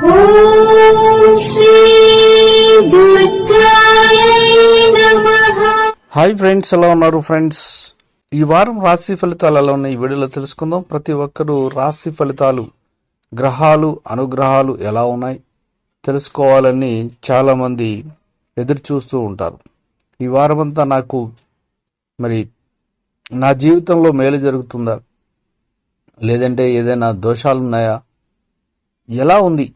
Hi friends ఎలా ఉన్నారు friends? ఈ వారం రాశి ఫలితాలు ఎలా ఉన్నాయి ఈ వీడియోలో తెలుసుకుందాం. ప్రతి ఒక్కరూ రాశి ఫలితాలు గ్రహాలు అనుగ్రహాలు ఎలా ఉన్నాయి? తెలుసుకోవాలని చాలామంది ఎదురు చూస్తూ ఉంటారు. ఈ వారమంతా నాకు మరి నా జీవితంలో మేలు జరుగుతుందా? లేదంటే ఏదైనా దోషాలు ఉన్నాయా ఎలా ఉంది?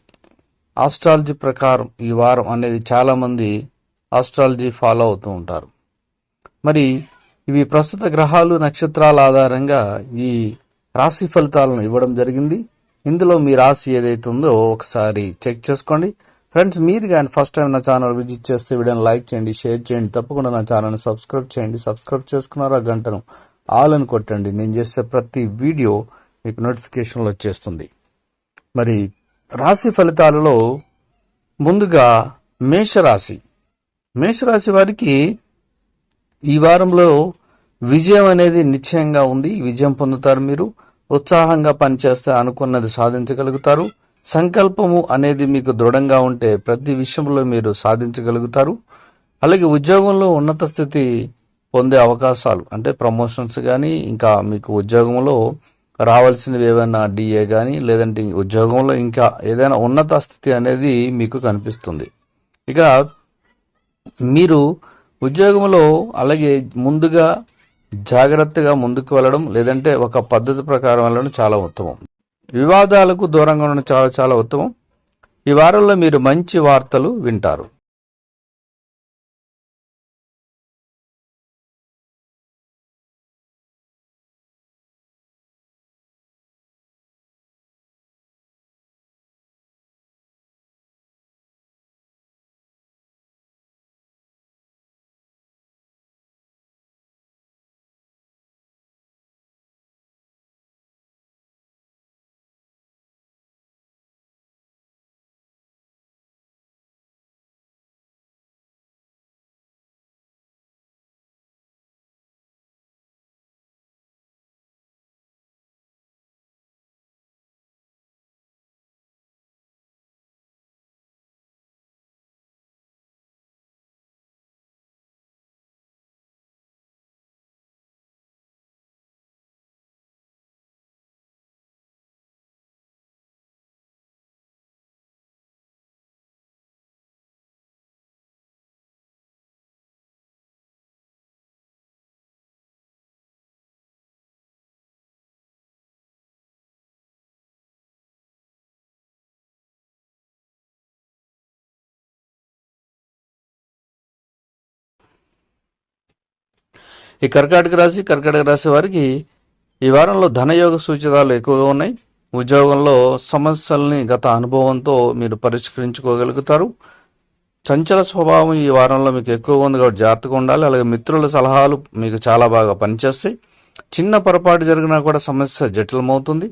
ఆస్ట్రాలజీ ప్రకారం ఈ వారం అనేది చాలామంది ఆస్ట్రాలజీ ఫాలో అవుతూ ఉంటారు. మరి ఇవి ప్రస్తుత గ్రహాలు నక్షత్రాల ఆధారంగా ఈ రాశి ఫలితాలను ఇవ్వడం జరిగింది. ఇందులో మీ రాశి ఏదైతే ఉందో ఒకసారి చెక్ చేసుకోండి. ఫ్రెండ్స్ మీరు కానీ ఫస్ట్ టైం నా ఛానల్ విజిట్ చేస్తే వీడియోని లైక్ చేయండి షేర్ చేయండి తప్పకుండా నా ఛానల్ని సబ్స్క్రైబ్ చేయండి. సబ్స్క్రైబ్ చేసుకున్నారు గంటను ఆల్ అని కొట్టండి. నేను చేసే ప్రతి వీడియో మీకు నోటిఫికేషన్లు వచ్చేస్తుంది. మరి రాశి ఫలితాలలో ముందుగా మేషరాశి. మేషరాశి వారికి ఈ వారంలో విజయం అనేది నిశ్చయంగా ఉంది. విజయం పొందుతారు మీరు. ఉత్సాహంగా పనిచేస్తే అనుకున్నది సాధించగలుగుతారు. సంకల్పము అనేది మీకు దృఢంగా ఉంటే ప్రతి విషయంలో మీరు సాధించగలుగుతారు. అలాగే ఉద్యోగంలో ఉన్నత స్థితి పొందే అవకాశాలు అంటే ప్రమోషన్స్ కానీ ఇంకా మీకు ఉద్యోగంలో రావాల్సినవి ఏమైనా డిఏ కానీ లేదంటే ఉద్యోగంలో ఇంకా ఏదైనా ఉన్నత స్థితి అనేది మీకు కనిపిస్తుంది. ఇక మీరు ఉద్యోగంలో అలాగే ముందుగా జాగ్రత్తగా ముందుకు వెళ్ళడం లేదంటే ఒక పద్ధతి ప్రకారం వెళ్ళడం చాలా ఉత్తమం. వివాదాలకు దూరంగా ఉండడం చాలా చాలా ఉత్తమం. ఈ వారంలో మీరు మంచి వార్తలు వింటారు. ఈ కర్కాటక రాశి కర్కాటక రాశి వారికి ఈ వారంలో ధనయోగ సూచితాలు ఎక్కువగా ఉన్నాయి. ఉద్యోగంలో సమస్యల్ని గత అనుభవంతో మీరు పరిష్కరించుకోగలుగుతారు. చంచల స్వభావం ఈ వారంలో మీకు ఎక్కువగా ఉంది కాబట్టి జాగ్రత్తగా ఉండాలి. అలాగే మిత్రుల సలహాలు మీకు చాలా బాగా పనిచేస్తాయి. చిన్న పొరపాటు జరిగినా కూడా సమస్య జటిలమవుతుంది.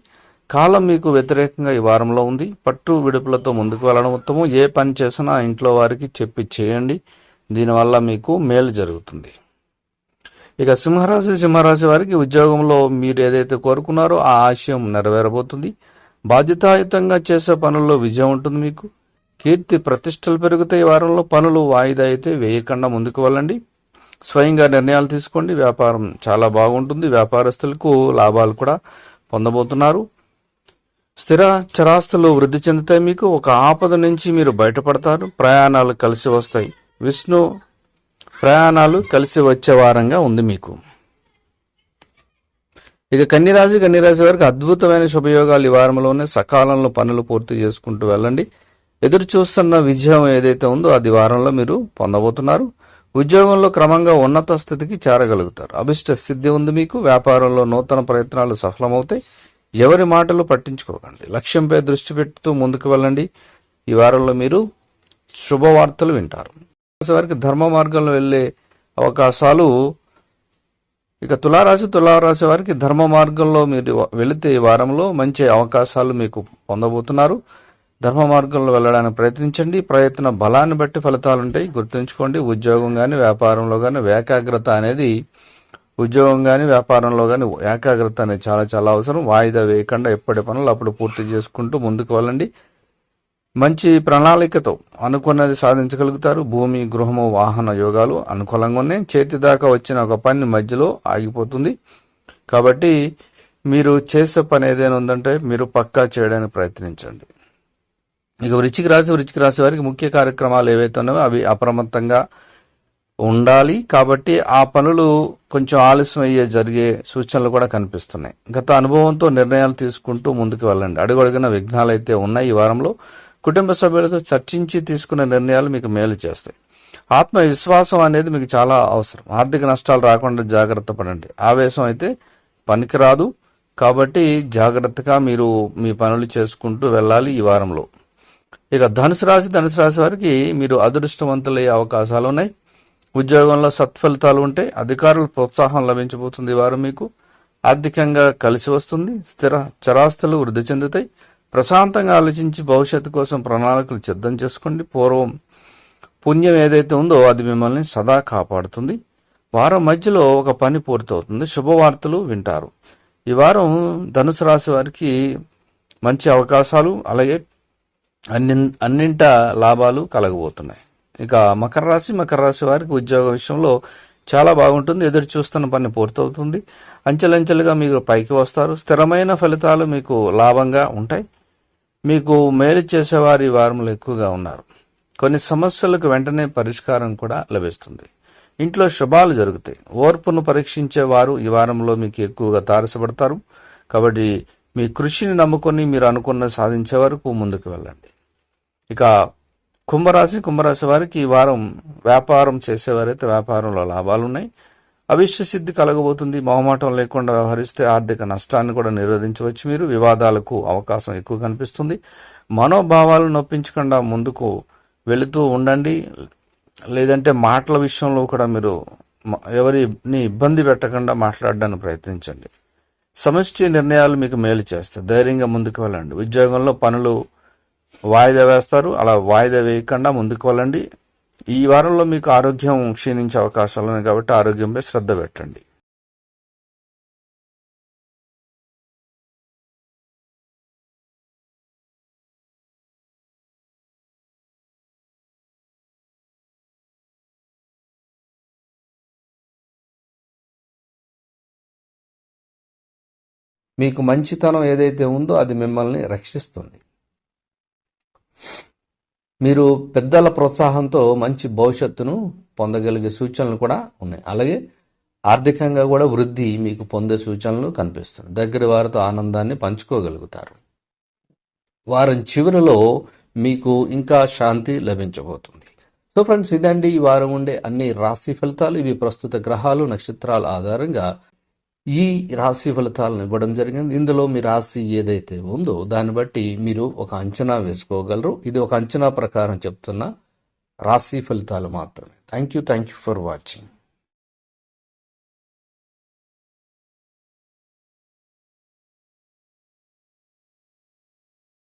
కాలం మీకు వ్యతిరేకంగా ఈ వారంలో ఉంది. పట్టు విడుపులతో ముందుకు వెళ్ళడం ఉత్తమం. ఏ పని చేసినా ఇంట్లో వారికి చెప్పి చేయండి. దీనివల్ల మీకు మేలు జరుగుతుంది. ఇక సింహరాశి సింహరాశి వారికి ఉద్యోగంలో మీరు ఏదైతే కోరుకున్నారో ఆ ఆశయం నెరవేరబోతుంది. బాధ్యతాయుతంగా చేసే పనుల్లో విజయం ఉంటుంది మీకు. కీర్తి ప్రతిష్టలు పెరుగుతాయి వారంలో. పనులు వాయిదా అయితే వేయకుండా ముందుకు వెళ్ళండి. స్వయంగా నిర్ణయాలు తీసుకోండి. వ్యాపారం చాలా బాగుంటుంది. వ్యాపారస్తులకు లాభాలు కూడా పొందబోతున్నారు. స్థిర చరాస్తులు వృద్ధి చెందుతాయి మీకు. ఒక ఆపద నుంచి మీరు బయటపడతారు. ప్రయాణాలు కలిసి వస్తాయి. విష్ణు ప్రయాణాలు కలిసి వచ్చే వారంగా ఉంది మీకు. ఇక కన్యరాశి కన్యరాశి వారికి అద్భుతమైన శుభయోగాలు ఈ వారంలోనే సకాలంలో పనులు పూర్తి చేసుకుంటూ వెళ్ళండి. ఎదురు చూస్తున్న విజయం ఏదైతే ఉందో అది వారంలో మీరు పొందబోతున్నారు. ఉద్యోగంలో క్రమంగా ఉన్నత స్థితికి చేరగలుగుతారు. అభిష్ట సిద్ధి ఉంది మీకు. వ్యాపారంలో నూతన ప్రయత్నాలు సఫలమవుతాయి. ఎవరి మాటలు పట్టించుకోకండి. లక్ష్యంపై దృష్టి పెడుతూ ముందుకు వెళ్ళండి. ఈ వారంలో మీరు శుభవార్తలు వింటారు. వారికి ధర్మ మార్గంలో వెళ్ళే అవకాశాలు ఇక తులారాశి తులారాశి వారికి ధర్మ మార్గంలో మీరు వెళితే ఈ వారంలో మంచి అవకాశాలు మీకు పొందబోతున్నారు. ధర్మ మార్గంలో వెళ్ళడానికి ప్రయత్నించండి. ప్రయత్న బలాన్ని బట్టి ఫలితాలు ఉంటాయి. గుర్తుంచుకోండి ఉద్యోగం కానీ వ్యాపారంలో కానీ ఏకాగ్రత అనేది ఉద్యోగం కానీ వ్యాపారంలో కానీ ఏకాగ్రత అనేది చాలా చాలా అవసరం. వాయిదా వేయకుండా ఎప్పటి పనులు అప్పుడు పూర్తి చేసుకుంటూ ముందుకు వెళ్ళండి. మంచి ప్రణాళికతో అనుకున్నది సాధించగలుగుతారు. భూమి గృహము వాహన యోగాలు అనుకూలంగా ఉన్నాయి. చేతి దాకా వచ్చిన ఒక పని మధ్యలో ఆగిపోతుంది. కాబట్టి మీరు చేసే పని ఏదైనా ఉందంటే మీరు పక్కా చేయడానికి ప్రయత్నించండి. ఇక వృచ్చిక రాశి వృచ్చిక రాశి వారికి ముఖ్య కార్యక్రమాలు ఏవైతే ఉన్నాయో అవి అప్రమత్తంగా ఉండాలి. కాబట్టి ఆ పనులు కొంచెం ఆలస్యం అయ్యే జరిగే సూచనలు కూడా కనిపిస్తున్నాయి. గత అనుభవంతో నిర్ణయాలు తీసుకుంటూ ముందుకు వెళ్ళండి. అడుగడుగున విఘ్నాలు అయితే ఉన్నాయి ఈ వారంలో. కుటుంబ సభ్యులతో చర్చించి తీసుకునే నిర్ణయాలు మీకు మేలు చేస్తాయి. ఆత్మవిశ్వాసం అనేది మీకు చాలా అవసరం. ఆర్థిక నష్టాలు రాకుండా జాగ్రత్త పడండి. ఆవేశం అయితే పనికిరాదు. కాబట్టి జాగ్రత్తగా మీరు మీ పనులు చేసుకుంటూ వెళ్ళాలి ఈ వారంలో. ఇక ధనుసు రాశి ధనుసు రాశి వారికి మీరు అదృష్టవంతులయ్యే అవకాశాలు ఉన్నాయి. ఉద్యోగంలో సత్ఫలితాలు ఉంటాయి అధికారుల ప్రోత్సాహం లభించబోతుంది ఈ వారం మీకు. ఆర్థికంగా కలిసి వస్తుంది. స్థిర చరాస్తులు వృద్ధి చెందుతాయి. ప్రశాంతంగా ఆలోచించి భవిష్యత్తు కోసం ప్రణాళికలు సిద్ధం చేసుకోండి. పూర్వం పుణ్యం ఏదైతే ఉందో అది మిమ్మల్ని సదా కాపాడుతుంది. వారం మధ్యలో ఒక పని పూర్తవుతుంది. శుభవార్తలు వింటారు. ఈ వారం ధనుసు రాశి వారికి మంచి అవకాశాలు అలాగే అన్ని అన్నింట లాభాలు కలగబోతున్నాయి. ఇక మకర రాశి మకర రాశి వారికి ఉద్యోగ విషయంలో చాలా బాగుంటుంది. ఎదురు చూస్తున్న పని పూర్తవుతుంది. అంచెలంచెలుగా మీరు పైకి వస్తారు. స్థిరమైన ఫలితాలు మీకు లాభంగా ఉంటాయి. మీకు మేలు చేసేవారు ఈ వారంలో ఎక్కువగా ఉన్నారు. కొన్ని సమస్యలకు వెంటనే పరిష్కారం కూడా లభిస్తుంది. ఇంట్లో శుభాలు జరుగుతాయి. ఓర్పును పరీక్షించేవారు ఈ వారంలో మీకు ఎక్కువగా తారసపడతారు. కాబట్టి మీ కృషిని నమ్ముకొని మీరు అనుకున్న సాధించే వరకు ముందుకు వెళ్ళండి. ఇక కుంభరాశి కుంభరాశి వారికి ఈ వారం వ్యాపారం చేసేవారైతే వ్యాపారంలో లాభాలు ఉన్నాయి అవిష్య సిద్ధి కలగబోతుంది. మొహమాటం లేకుండా వ్యవహరిస్తే ఆర్థిక నష్టాన్ని కూడా నిరోధించవచ్చు మీరు. వివాదాలకు అవకాశం ఎక్కువ కనిపిస్తుంది. మనోభావాలను నొప్పించకుండా ముందుకు వెళుతూ ఉండండి. లేదంటే మాటల విషయంలో కూడా మీరు ఎవరిని ఇబ్బంది పెట్టకుండా మాట్లాడడానికి ప్రయత్నించండి. సమష్టి నిర్ణయాలు మీకు మేలు చేస్తాయి. ధైర్యంగా ముందుకు వెళ్ళండి. ఉద్యోగంలో పనులు వాయిదా వేస్తారు. అలా వాయిదా వేయకుండా ముందుకు వెళ్ళండి. ఈ వారంలో మీకు ఆరోగ్యం క్షీణించే అవకాశాలు ఉన్నాయి కాబట్టి ఆరోగ్యంపై శ్రద్ధ పెట్టండి. మీకు మంచితనం ఏదైతే ఉందో అది మిమ్మల్ని రక్షిస్తుంది. మీరు పెద్దల ప్రోత్సాహంతో మంచి భవిష్యత్తును పొందగలిగే సూచనలు కూడా ఉన్నాయి. అలాగే ఆర్థికంగా కూడా వృద్ధి మీకు పొందే సూచనలు కనిపిస్తుంది దగ్గర వారితో ఆనందాన్ని పంచుకోగలుగుతారు. వారం చివరిలో మీకు ఇంకా శాంతి లభించబోతుంది. సో ఫ్రెండ్స్ ఇదండి ఈ వారం ఉండే అన్ని రాశి ఫలితాలు. ఇవి ప్రస్తుత గ్రహాలు నక్షత్రాల ఆధారంగా ఈ రాశి ఫలితాలను ఇవ్వడం జరిగింది. ఇందులో మీ రాశి ఏదైతే ఉందో దాన్ని బట్టి మీరు ఒక అంచనా వేసుకోగలరు. ఇది ఒక అంచనా ప్రకారం చెప్తున్న రాశి ఫలితాలు మాత్రమే. Thank you thank you for watching